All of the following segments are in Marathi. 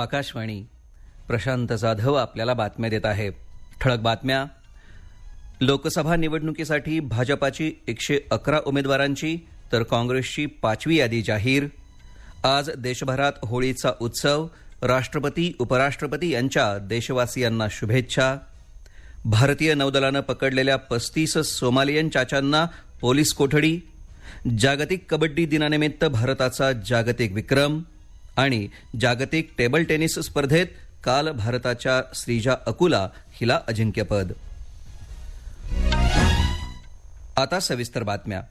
आकाशवाणी. प्रशांत जाधव आपल्याला बातम्या देत आहे ठळक बातम्या. लोकसभा निवडणुकीसाठी भाजपाची एकशे अकरा उमेदवारांची तर काँग्रेसची पाचवी यादी जाहीर. आज देशभरात होळीचा उत्सव राष्ट्रपती उपराष्ट्रपती यांच्या देशवासियांना शुभेच्छा. भारतीय नौदलानं पकडलेल्या पस्तीस सोमालियन चाचांना पोलीस कोठडी. जागतिक कबड्डी दिनानिमित्त भारताचा जागतिक विक्रम. आणि जागतिक टेबल टेनिस स्पर्धेत काल भारताच्या श्रीजा अकुला हिला अजिंक्यपद. आता सविस्तर बातम्या.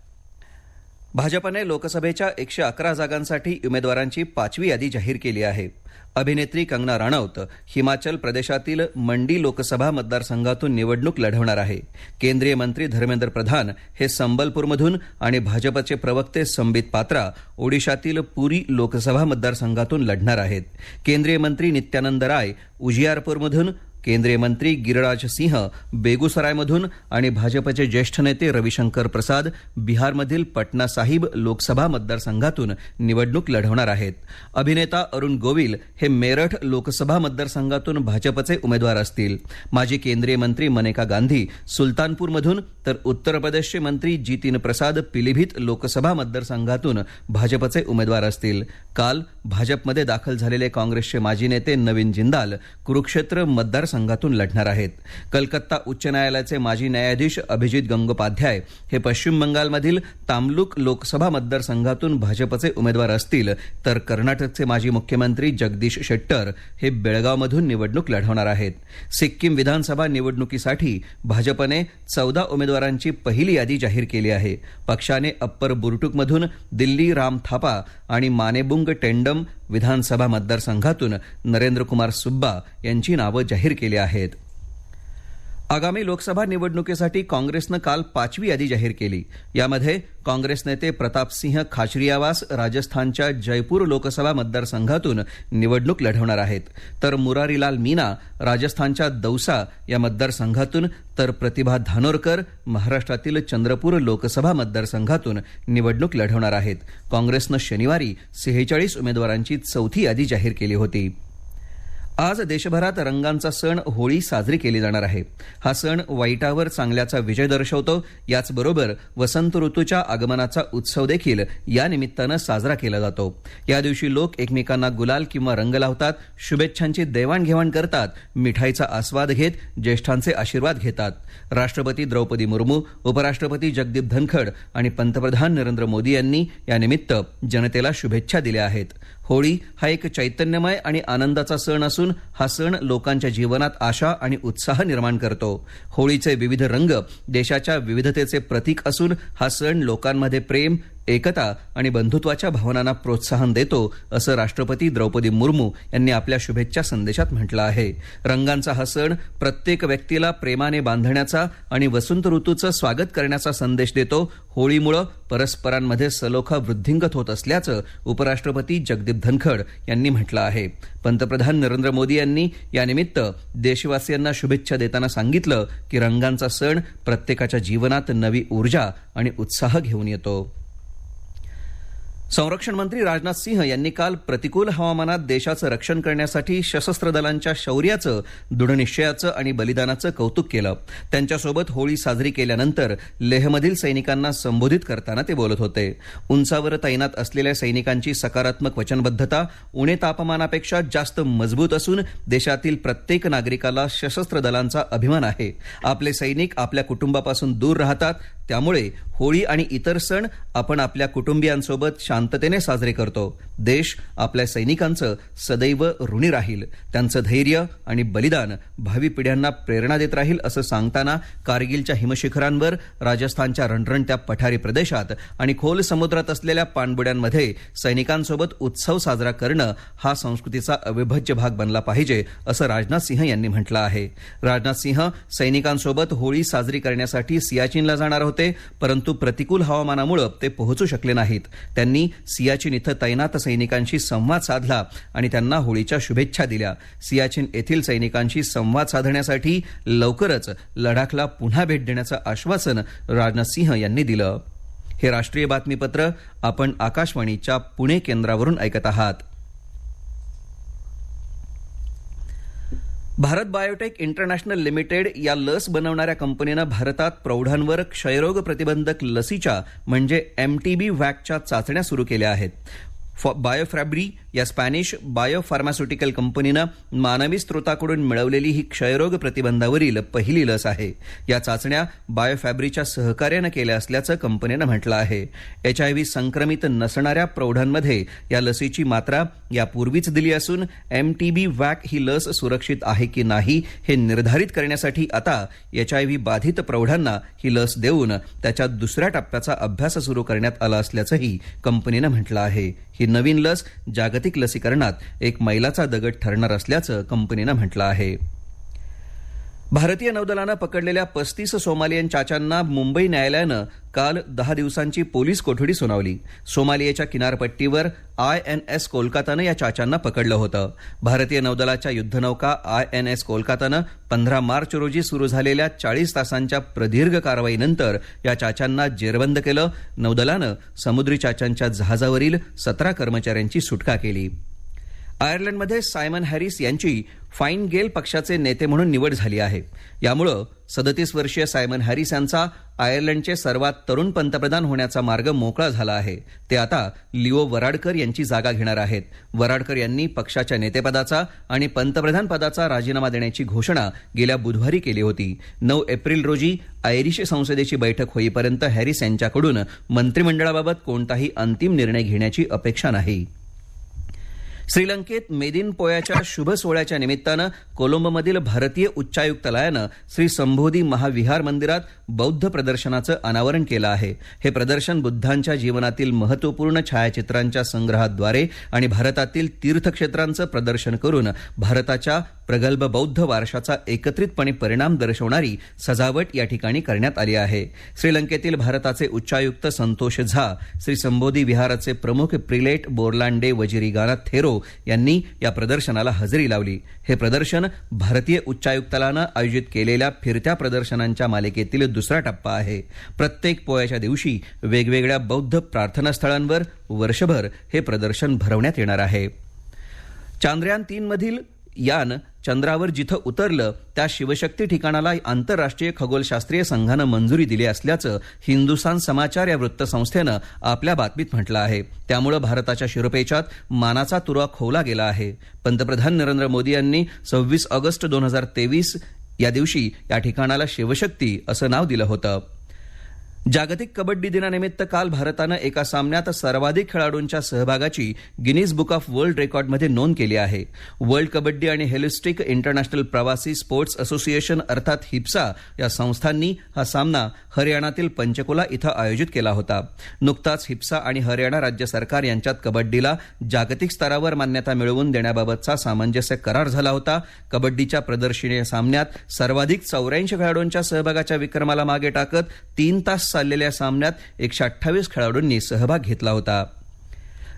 भाजपाने लोकसभेच्या एकशे अकरा जागांसाठी उमेदवारांची पाचवी यादी जाहीर केली आहे. अभिनेत्री कंगना राणौत हिमाचल प्रदेशातील मंडी लोकसभा मतदारसंघातून निवडणूक लढवणार आहे. केंद्रीय मंत्री धर्मेंद्र प्रधान हे संबलपूरमधून आणि भाजपचे प्रवक्ते संबित पात्रा ओडिशातील पुरी लोकसभा मतदारसंघातून लढणार आहेत. केंद्रीय मंत्री नित्यानंद राय उजियारपूरमधून केंद्रीय मंत्री गिरिराज सिंह बेगुसरायमधून आणि भाजपचे ज्येष्ठ नेते रविशंकर प्रसाद बिहारमधील पटना साहिब लोकसभा मतदारसंघातून निवडणूक लढवणार आहेत. अभिनेता अरुण गोविल हे मेरठ लोकसभा मतदारसंघातून भाजपचे उमेदवार असतील. माजी केंद्रीय मंत्री मनेका गांधी सुलतानपूरमधून तर उत्तर प्रदेशचे मंत्री जितीन प्रसाद पिलीभीत लोकसभा मतदारसंघातून भाजपचे उमेदवार असतील. काल भाजपमध्ये दाखल झालेले काँग्रेसचे माजी नेते नवीन जिंदाल कुरुक्षेत्र मतदार मतदारसंघातून लढणार आहेत. कलकत्ता उच्च न्यायालयाचे माजी न्यायाधीश अभिजित गंगोपाध्याय हे पश्चिम बंगालमधील तामलुक लोकसभा मतदारसंघातून भाजपचे उमेदवार असतील तर कर्नाटकचे माजी मुख्यमंत्री जगदीश शेट्टर हे बेळगावमधून निवडणूक लढवणार आहेत. सिक्कीम विधानसभा निवडणुकीसाठी भाजपने चौदा उमेदवारांची पहिली यादी जाहीर केली आहे. पक्षाने अप्पर बुरटुकमधून दिल्ली राम थापा आणि मानेबुंग टेंडम विधानसभा मतदारसंघातून नरेंद्र कुमार सुब्बा यांची नावं जाहीर केली आहेत. आगामी लोकसभा निवडणुकीसाठी काँग्रेसनं काल पाचवी यादी जाहीर केली. यामध्ये काँग्रेस नेते प्रतापसिंह खाचरियावास राजस्थानच्या जयपूर लोकसभा मतदारसंघातून निवडणूक लढवणार आहेत. तर मुरारीलाल मीना राजस्थानच्या दौसा या मतदारसंघातून तर प्रतिभा धानोरकर महाराष्ट्रातील चंद्रपूर लोकसभा मतदारसंघातून निवडणूक लढवणार आहेत. काँग्रेसनं शनिवारी सेहेचाळीस उमेदवारांची चौथी यादी जाहीर केली होती. आज देशभरात रंगांचा सण होळी साजरी केली जाणार आहे. हा सण वाईटावर चांगल्याचा विजय दर्शवतो. याचबरोबर वसंत ऋतूच्या आगमनाचा उत्सव देखील या निमित्तानं साजरा केला जातो. या दिवशी लोक एकमेकांना गुलाल किंवा रंग लावतात शुभेच्छांची देवाणघेवाण करतात मिठाईचा आस्वाद घेत ज्येष्ठांचे आशीर्वाद घेतात. राष्ट्रपती द्रौपदी मुर्मू उपराष्ट्रपती जगदीप धनखड आणि पंतप्रधान नरेंद्र मोदी यांनी यानिमित्त जनतेला शुभेच्छा दिल्या आहेत. होळी हा एक चैतन्यमय आणि आनंदाचा सण असून हा सण लोकांच्या जीवनात आशा आणि उत्साह निर्माण करतो. होळीचे विविध रंग देशाच्या विविधतेचे प्रतीक असून हा सण लोकांमध्ये प्रेम एकता आणि बंधुत्वाच्या भावनांना प्रोत्साहन देतो असं राष्ट्रपती द्रौपदी मुर्मू यांनी आपल्या शुभेच्छा संदेशात म्हटलं आहे. रंगांचा हा सण प्रत्येक व्यक्तीला प्रेमाने बांधण्याचा आणि वसंत ऋतूचं स्वागत करण्याचा संदेश देतो. होळीमुळे परस्परांमध्ये सलोखा वृद्धिंगत होत असल्याचं उपराष्ट्रपती जगदीप धनखड यांनी म्हटलं आहे. पंतप्रधान नरेंद्र मोदी यांनी यानिमित्त देशवासियांना शुभेच्छा देताना सांगितलं की रंगांचा सण प्रत्येकाच्या जीवनात नवी ऊर्जा आणि उत्साह घेऊन येतो. संरक्षण मंत्री राजनाथ सिंह यांनी काल प्रतिकूल हवामानात देशाचं रक्षण करण्यासाठी सशस्त्र दलांच्या शौर्याचं दृढनिश्चयाचं आणि बलिदानाचं कौतुक केलं. त्यांच्यासोबत होळी साजरी केल्यानंतर लेहमधील सैनिकांना संबोधित करताना ते बोलत होते. उंचावर तैनात असलेल्या सैनिकांची सकारात्मक वचनबद्धता उणे तापमानापेक्षा जास्त मजबूत असून देशातील प्रत्येक नागरिकाला सशस्त्र दलांचा अभिमान आहे. आपले सैनिक आपल्या कुटुंबापासून दूर राहतात त्यामुळे होळी आणि इतर सण आपण आपल्या कुटुंबियांसोबत शांततेने साजरे करतो. देश आपल्या सैनिकांचं सदैव ऋणी राहील. त्यांचं धैर्य आणि बलिदान भावी पिढ्यांना प्रेरणा देत राहील असं सांगताना कारगिलच्या हिमशिखरांवर राजस्थानच्या रणरणत्या पठारी प्रदेशात आणि खोल समुद्रात असलेल्या पाणबुड्यांमध्ये सैनिकांसोबत उत्सव साजरा करणं हा संस्कृतीचा अविभाज्य भाग बनला पाहिजे असं राजनाथ सिंह यांनी म्हटलं आहे. राजनाथ सिंह सैनिकांसोबत होळी साजरी करण्यासाठी सियाचीनला जाणार होते परंतु प्रतिकूल हवामानामुळे ते पोहोचू शकले नाहीत. त्यांनी सियाचीन इथं तैनात सैनिकांशी संवाद साधला आणि त्यांना होळीच्या शुभेच्छा दिल्या. सियाचीन येथील सैनिकांशी संवाद साधण्यासाठी लवकरच लडाखला पुन्हा भेट देण्याचं आश्वासन राजनाथ सिंह यांनी दिलं. हे राष्ट्रीय बातमीपत्र आपण आकाशवाणीच्या पुणे केंद्रावरून ऐकत आहात. भारत बायोटेक इंटरनॅशनल लिमिटेड या लस बनवणाऱ्या कंपनीनं भारतात प्रौढांवर क्षयरोग प्रतिबंधक लसीच्या म्हणजे एम टी बी वॅकच्या चाचण्या सुरू केल्या आहेत. बायोफॅब्री या स्पॅनिश बायोफार्मास्युटिकल कंपनीनं मानवी स्रोताकडून मिळवलेली ही क्षयरोग प्रतिबंधावरील पहिली लस आहे. या चाचण्या बायोफॅब्रीच्या सहकार्यानं केल्या असल्याचं कंपनीनं म्हटलं आहे. एच आय व्ही संक्रमित नसणाऱ्या प्रौढांमध्ये या लसीची मात्रा यापूर्वीच दिली असून एम टी बी वॅक ही लस सुरक्षित आहे की नाही हे निर्धारित करण्यासाठी आता एच आय व्ही बाधित प्रौढांना ही लस देऊन त्याच्या दुसऱ्या टप्प्याचा अभ्यास सुरू करण्यात आला असल्याचंही कंपनीनं म्हटलं आहे. ही नवीन लस जागतिक लसीकरणात एक मैलाचा दगड ठरणार असल्याचं कंपनीनं म्हटलं आहे. भारतीय नौदलानं पकडलेल्या पस्तीस सोमालियन चाचांना मुंबई न्यायालयानं काल दहा दिवसांची पोलीस कोठडी सुनावली. सोमालियाच्या किनारपट्टीवर आय एन एस कोलकातानं या चाचांना पकडलं होतं. भारतीय नौदलाच्या युद्धनौका आय एन एस कोलकातानं पंधरा मार्च रोजी सुरू झालेल्या चाळीस तासांच्या प्रदीर्घ कारवाईनंतर या चाचांना जेरबंद केलं. नौदलानं समुद्री चाचांच्या जहाजावरील सतरा कर्मचाऱ्यांची सुटका केली. आयर्लंडमध्ये सायमन हॅरिस यांची फाईन गेल पक्षाचे नेते म्हणून निवड झाली आहे. यामुळं सदतीस वर्षीय सायमन हॅरिस यांचा आयर्लंडचे सर्वात तरुण पंतप्रधान होण्याचा मार्ग मोकळा झाला आहे. ते आता लिओ वराडकर यांची जागा घेणार आहेत. वराडकर यांनी पक्षाच्या नेतेपदाचा आणि पंतप्रधान पदाचा राजीनामा देण्याची घोषणा गेल्या बुधवारी केली होती. नऊ एप्रिल रोजी आयरिश संसदेची बैठक होईपर्यंत हॅरिस यांच्याकडून मंत्रिमंडळाबाबत कोणताही अंतिम निर्णय घेण्याची अपेक्षा नाही. श्रीलंकेत मेदिन पोयाच्या शुभ सोहळ्याच्या निमित्तानं कोलंबोमधील भारतीय उच्चायुक्तालयानं श्री संबोधी महाविहार मंदिरात बौद्ध प्रदर्शनाचं अनावरण केलं आहे. हे प्रदर्शन बुद्धांच्या जीवनातील महत्त्वपूर्ण छायाचित्रांच्या संग्रहाद्वारे आणि भारतातील तीर्थक्षेत्रांचं प्रदर्शन करून भारताच्या प्रगल्भ बौद्ध वारशाचा एकत्रितपणे परिणाम दर्शवणारी सजावट या ठिकाणी करण्यात आली आहे. श्रीलंकेतील भारताचे उच्चायुक्त संतोष झा श्री संबोधी विहाराचे प्रमुख प्रिलेट बोरलांडे वजिरीगाना थेरो यांनी या प्रदर्शनाला हजेरी लावली. हे प्रदर्शन भारतीय उच्चायुक्तालयानं आयोजित केलेल्या फिरत्या प्रदर्शनांच्या मालिकेतील दुसरा टप्पा आहे. प्रत्येक पोयाच्या दिवशी वेगवेगळ्या बौद्ध प्रार्थनास्थळांवर वर्षभर हे प्रदर्शन भरवण्यात येणार आहे. चांद्रयान तीन मधील यान चंद्रावर जिथं उतरलं त्या शिवशक्ती ठिकाणाला आंतरराष्ट्रीय खगोलशास्त्रीय संघानं मंजुरी दिली असल्याचं हिंदुस्थान समाचार या वृत्तसंस्थेनं आपल्या बातमीत म्हटलं आहे. त्यामुळे भारताच्या शिरोपेचात मानाचा तुरा खोवला गेला आहे. पंतप्रधान नरेंद्र मोदी यांनी सव्वीस ऑगस्ट दोन हजार तेवीस या दिवशी या ठिकाणाला शिवशक्ती असं नाव दिलं होतं. जागतिक कबड्डी दिनानिमित्त काल भारतानं एका सामन्यात सर्वाधिक खेळाडूंच्या सहभागाची गिनीज बुक ऑफ वर्ल्ड रेकॉर्डमध्ये नोंद केली आहे. वर्ल्ड कबड्डी आणि हेलिस्टिक इंटरनॅशनल प्रवासी स्पोर्ट्स असोसिएशन अर्थात हिप्सा या संस्थांनी हा सामना हरियाणातील पंचकुला इथं आयोजित केला होता. नुकताच हिप्सा आणि हरियाणा राज्य सरकार यांच्यात कबड्डीला जागतिक स्तरावर मान्यता मिळवून देण्याबाबतचा सामंजस्य करार झाला होता. कबड्डीच्या प्रदर्शनीय सामन्यात सर्वाधिक चौऱ्याऐंशी खेळाडूंच्या सहभागाच्या विक्रमाला मागे टाकत तीन तास चाललेल्या सामन्यात एकशे अठ्ठावीस खेळाडूंनी सहभाग घेतला होता.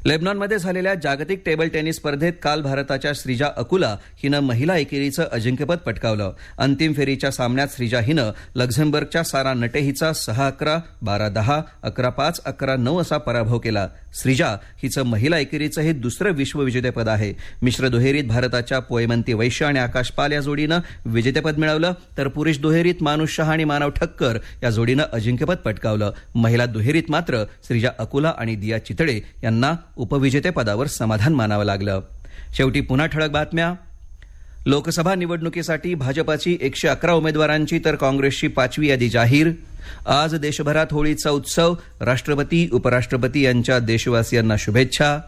लेबनॉनमध्ये झालेल्या जागतिक टेबल टेनिस स्पर्धेत काल भारताच्या श्रीजा अकुला हिनं महिला एकेरीचं अजिंक्यपद पटकावलं. अंतिम फेरीच्या सामन्यात श्रीजा हिनं लक्झेंबर्गच्या सारा नटे हिचा सहा अकरा बारा दहा अकरा पाच अकरा नऊ असा पराभव केला. श्रीजा हिचं महिला एकेरीचं हे दुसरं विश्वविजेतेपद आहे. मिश्र दुहेरीत भारताच्या पोयमंती वैश्य आणि आकाश पाल या जोडीनं विजेतेपद मिळवलं तर पुरुष दुहेरीत मानुष शहा आणि मानव ठक्कर या जोडीनं अजिंक्यपद पटकावलं. महिला दुहेरीत मात्र श्रीजा अकुला आणि दिया चितळे यांना उपविजेतेपदावर समाधान मानावं लागलं. शेवटी पुन्हा ठळक बातम्या. लोकसभा निवडणुकीसाठी भाजपाची एकशे अकरा उमेदवारांची तर काँग्रेसची पाचवी यादी जाहीर. आज देशभरात होळीचा उत्सव राष्ट्रपती उपराष्ट्रपती यांच्या देशवासियांना शुभेच्छा.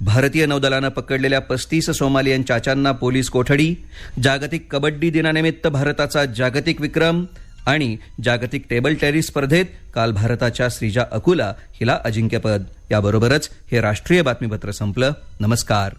भारतीय नौदलानं पकडलेल्या पस्तीस सोमालियन चाचांना पोलीस कोठडी. जागतिक कबड्डी दिनानिमित्त भारताचा जागतिक विक्रम. आणि जागतिक टेबल टेनिस स्पर्धेत काल भारताच्या श्रीजा अकुला हिला अजिंक्यपद. याबरोबरच हे राष्ट्रीय बातमीपत्र संपलं. नमस्कार.